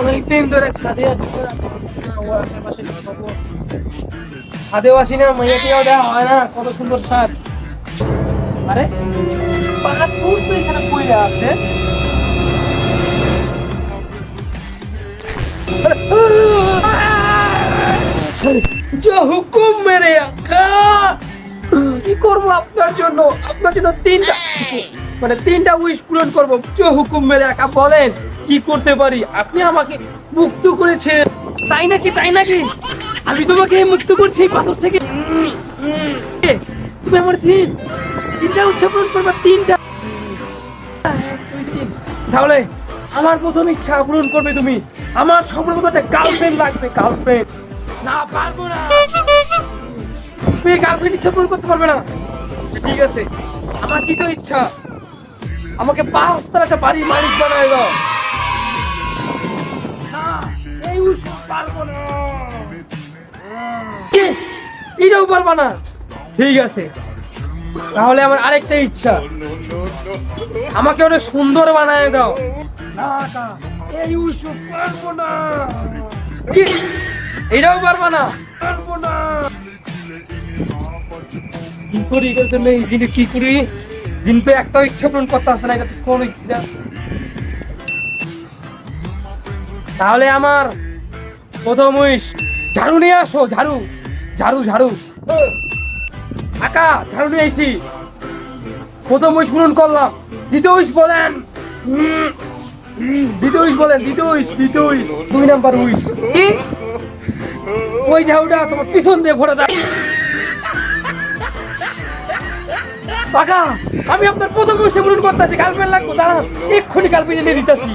অনেকদিন ধরে ছাদে। ছাদেও আসি না মেয়েটিও দেওয়া হয় না, কত সুন্দর ছাদ। আরে আছে। হুকুম মেরে কি করব আপনার জন্য? আপনার জন্য তিনটা মানে তিনটা উইশ পূরণ করব। হুকুম মেরে বলেন। কি করতে পারি? আপনি আমাকে মুক্ত করেছেন। তাই নাকি তাই নাকি? আমি তোমাকে মুক্ত করছি পাথর থেকে। তুমি আমার তিন তিনটা উদযাপন করবা, তিনটা। তাহলে আমার প্রথম ইচ্ছা পূরণ করবে তুমি। আমার সর্বপ্রথম একটা গার্লফ্রেন্ড লাগবে গার্লফ্রেন্ড না, পারব না। তুমি গার্লফ্রেন্ড ইচ্ছা পূরণ করতে পারবে না। ঠিক আছে। আমার দ্বিতীয় ইচ্ছা। আমাকে পাঁচতলা একটা বাড়ির মালিক বানায় দাও। এটাও পারবা না। ঠিক আছে। তাহলে আমার আরেকটা ইচ্ছা। আমাকে অনেক সুন্দর বানায় দাও। না না এই উৎসব পারব না। এটাও পারবা না? পারব না। কি করি এটার জন্য? এই জিনিস কি করি? জিন তো একটা ইচ্ছা পূরণ করতে আসে না এটা তো কোন ইচ্ছা। তাহলে আমার প্রথম উইশ ঝাড়ু নিয়ে আসো, ঝাড়ু। ঝাড়ু ঝাড়ু। আকা, ঝাড়ু নিয়ে আইছি। প্রথম পূরণ করলাম। দ্বিতীয় উইশ বলেন। দ্বিতীয় উইশ বলেন, দ্বিতীয় উইশ দ্বিতীয় উইশ দুই নাম্বার উইশ কি? ওই ঝাড়ুটা তোমার পিছন দিয়ে ভরে দাও কাকা আমি আপনার প্রথম উইশে পূরণ করতেছি। গার্লফ্রেন্ড লাগবো, দাঁড়ান। এক্ষুনি গার্লফ্রেন্ড এনে দিতেছি।